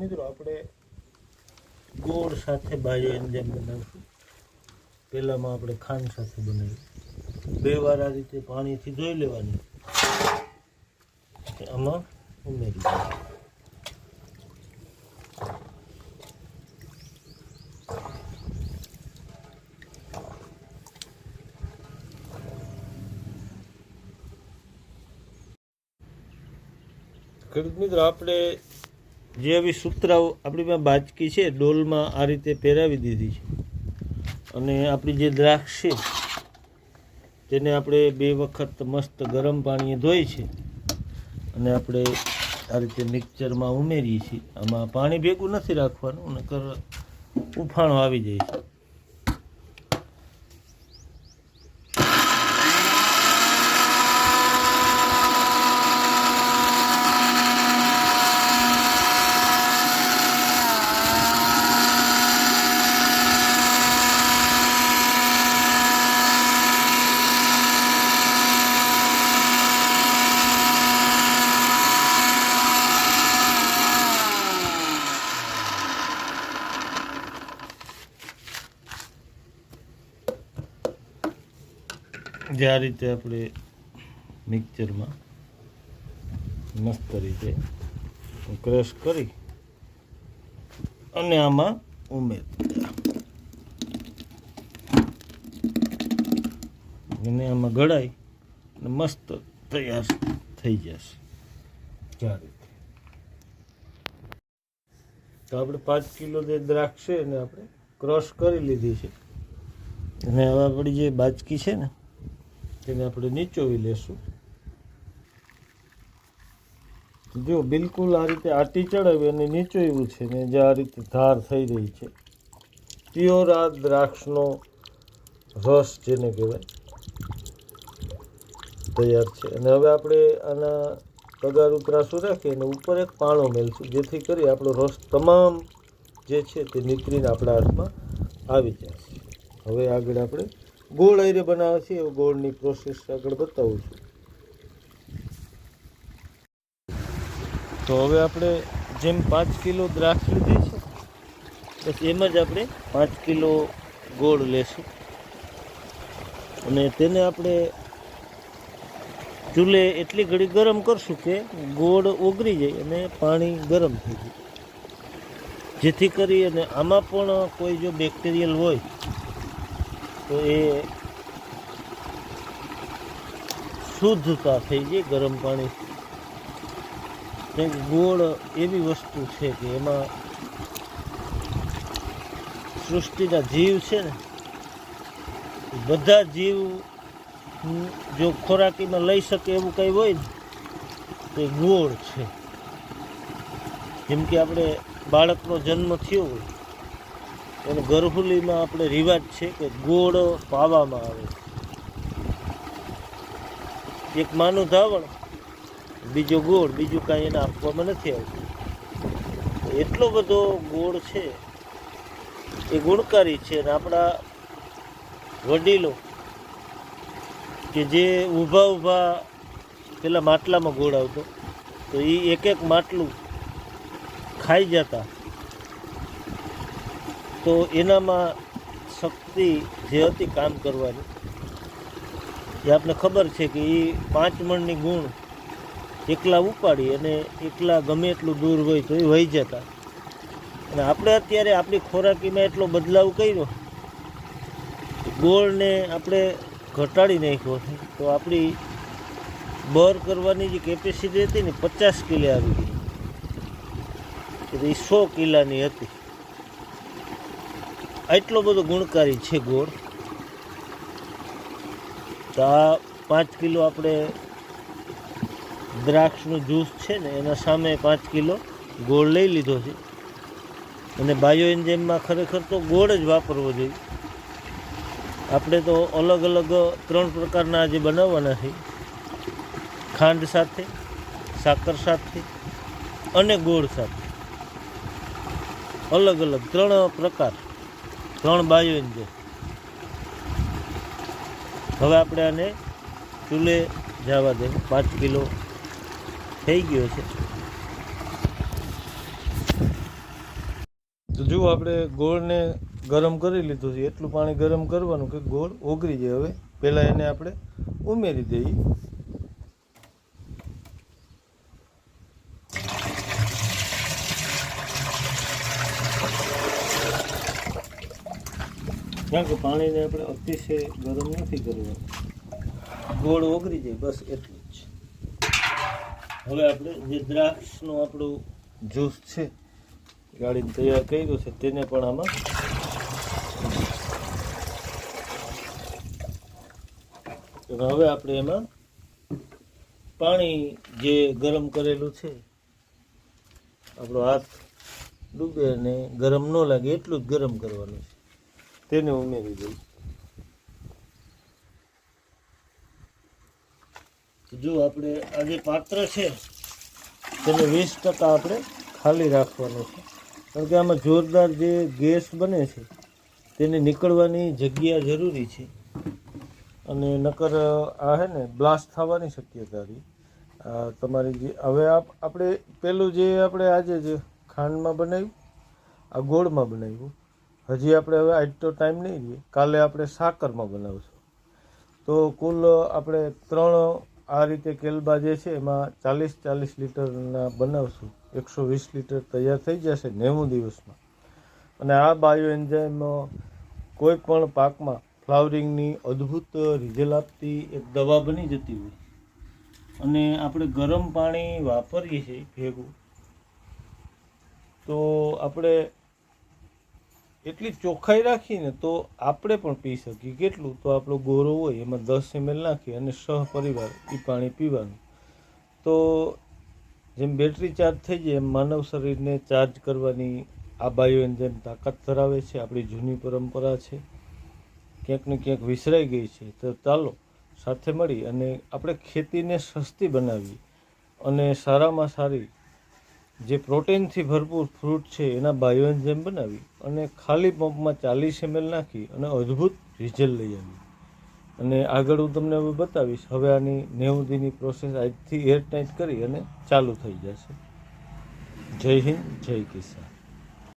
મિત્રો, આપણે ગોળ સાથે બાયો એન્જાઇમ બનાવશું. પહેલાંમાં આપણે ખાંડ સાથે બનાવી બે વાર આ રીતે પાણીથી ધોઈ લેવાની. આમાં ઉમેરી મિત્રો, આપણે જે આવી સૂત્રાઓ આપણી પાસે બાચકી છે, ડોલમાં આ રીતે પહેરાવી દીધી છે. અને આપણી જે દ્રાક્ષ છે, તેને આપણે બે વખત મસ્ત ગરમ પાણીએ ધોઈ છે. અને આપણે આ રીતે મિક્સરમાં ઉમેરીએ છીએ. આમાં પાણી ભેગું નથી રાખવાનું, નકર ઉફાણો આવી જાય છે. જે આ રીતે આપણે મિક્સરમાં મસ્ત રીતે ક્રશ કરી અને આમાં ઉમેર અને આમાં ગળાઈ અને મસ્ત તૈયાર થઈ જશે. ચાર રીતે. તો આપણે પાંચ કિલો જે દ્રાક્ષ છે એને આપણે ક્રશ કરી લીધી છે. અને હવે આપણી જે બાચકી છે ને તેને આપણે નીચોવી લેશું. જો બિલકુલ આ રીતે આટી ચડાવી અને નીચોવ્યું છે ને, જે આ રીતે ધાર થઈ રહી છે, પ્યોર આ દ્રાક્ષનો રસ જેને કહેવાય, તૈયાર છે. અને હવે આપણે આના પગાર ઉતરાશું રાખી અને ઉપર એક પાણો મેલશું, જેથી કરી આપણો રસ તમામ જે છે તે નીકળીને આપણા હાથમાં આવી જશે હવે આગળ આપણે ગોળ આયરે બનાવે છે એ ગોળની પ્રોસેસ આગળ બતાવું છું. તો હવે આપણે જેમ પાંચ કિલો દ્રાક્ષ લીધી છે, બસ એમ જ આપણે પાંચ કિલો ગોળ લેશું. અને તેને આપણે ચૂલે એટલી ઘડી ગરમ કરશું કે ગોળ ઓગળી જાય અને પાણી ગરમ થઈ જાય. જેથી કરી અને આમાં પણ કોઈ જો બેક્ટેરિયલ હોય તો એ શુદ્ધતા થઈ જાય ગરમ પાણી. કંઈક ગોળ એવી વસ્તુ છે કે એમાં સૃષ્ટિના જીવ છે ને, બધા જીવ જો ખોરાકીમાં લઈ શકે એવું કંઈ હોય ને, તો ગોળ છે. જેમ કે આપણે બાળકનો જન્મ થયો હોય અને ગરહુલીમાં આપણે રિવાજ છે કે ગોળ પાવામાં આવે. એક માનું ધાવણ, બીજો ગોળ, બીજું કાંઈ એને આપવામાં નથી આવતું. એટલો બધો ગોળ છે, એ ગુણકારી છે અને આપણા વડીલો કે જે ઊભા ઊભા પેલા માટલામાં ગોળ આવતો, તો એ એક એક માટલું ખાઈ જતા. તો એનામાં શક્તિ જે હતી કામ કરવાની, એ આપને ખબર છે કે એ પાંચ મણની ગુણ એકલા ઉપાડી અને એકલા ગમે એટલું દૂર હોય તો એ વહી જતા. અને આપણે અત્યારે આપણી ખોરાકીમાં એટલો બદલાવ કર્યો, ગોળને આપણે ઘટાડી નાખ્યો છે, તો આપણી બર કરવાની જે કેપેસિટી હતી ને પચાસ કિલે આવી ગઈ. એ સો કિલાની હતી. એટલો બધો ગુણકારી છે ગોળ. તો આ પાંચ કિલો આપણે દ્રાક્ષનું જ્યુસ છે ને, એના સામે પાંચ કિલો ગોળ લઈ લીધો છે. અને બાયો એન્જેમમાં ખરેખર તો ગોળ જ વાપરવો જોઈએ. આપણે તો અલગ અલગ ત્રણ પ્રકારના આજે બનાવવાના છે. ખાંડ સાથે, સાકર સાથે અને ગોળ સાથે. અલગ અલગ ત્રણ પ્રકાર. ત્રણ બાયો છે. હવે આપણે આને ચૂલે જવા દે. પાંચ કિલો થઈ ગયો છે. તો જુઓ આપણે ગોળને ગરમ કરી લીધું છે. એટલું પાણી ગરમ કરવાનું કે ગોળ ઓગળી જાય. હવે પહેલાં એને આપણે ઉમેરી દઈએ. કારણ કે પાણીને આપણે અતિશય ગરમ નથી કરવાનું ગોળ ઓગળી જાય, બસ એટલું જ. હવે આપણે જે દ્રાક્ષનું આપણું જ્યુસ છે ગાડીને તૈયાર કર્યું છે, તેને પણ આમાં હવે આપણે એમાં પાણી જે ગરમ કરેલું છે, આપણો હાથ ડૂબે અને ગરમ ન લાગે એટલું જ ગરમ કરવાનું છે. તેને ઉમેરી દઈશ જો આપણે આ જે પાત્ર છે, તેને વીસ ટકા આપણે ખાલી રાખવાનું છે. કારણ કે આમાં જોરદાર જે ગેસ બને છે, તેને નીકળવાની જગ્યા જરૂરી છે. અને નકર આ હે ને, બ્લાસ્ટ થવાની શક્યતા રહી. તમારી જે, હવે આપ- આપણે પેલું જે આપણે આજે જે ખાંડમાં બનાવ્યું, આ ગોળમાં બનાવ્યું હજી આપણે હવે આજ તો ટાઈમ નહીં રહીએ. કાલે આપણે સાકરમાં બનાવશું. તો કુલ આપણે ત્રણ આ રીતે કેલબા જે છે એમાં ચાલીસ ચાલીસ લીટરના બનાવશું. એકસો વીસ લીટર તૈયાર થઈ જશે નેવું દિવસમાં. અને આ બાયો એન્જાઇમ કોઈ પણ પાકમાં ફ્લાવરિંગની અદ્ભુત રિઝલ્ટ આપતી એક દવા બની જતી હોય. અને આપણે ગરમ પાણી વાપરીએ છીએ ભેગું. તો આપણે એટલી ચોખ્ખાઈ રાખીને તો આપણે પણ પી શકીએ. કેટલું? તો આપણો ગોરો હોય એમાં દસ એમએલ નાખી અને સહપરિવાર એ પાણી પીવાનું. તો જેમ બેટરી ચાર્જ થઈ જાય એમ માનવ શરીરને ચાર્જ કરવાની આ બાયો એન્ઝાઇમ તાકાત ધરાવે છે. આપણી જૂની પરંપરા છે. ક્યાંક ને ક્યાંક વિસરાઈ ગઈ છે. તો ચાલો સાથે મળી અને આપણે ખેતીને સસ્તી બનાવીએ અને સારામાં સારી જે પ્રોટીનથી ભરપૂર ફ્રૂટ છે, એના બાયોએન્ઝાઇમ બનાવી અને ખાલી પંપમાં ચાલીસ એમએલ નાખી અને અદ્ભુત રિઝલ્ટ લઈ આવી. અને આગળ હું તમને હવે બતાવીશ, હવે આની નેવું દીની પ્રોસેસ આજથી એર ટાઈટ કરી અને ચાલુ થઈ જશે. જય હિન્દ, જય કિસાન.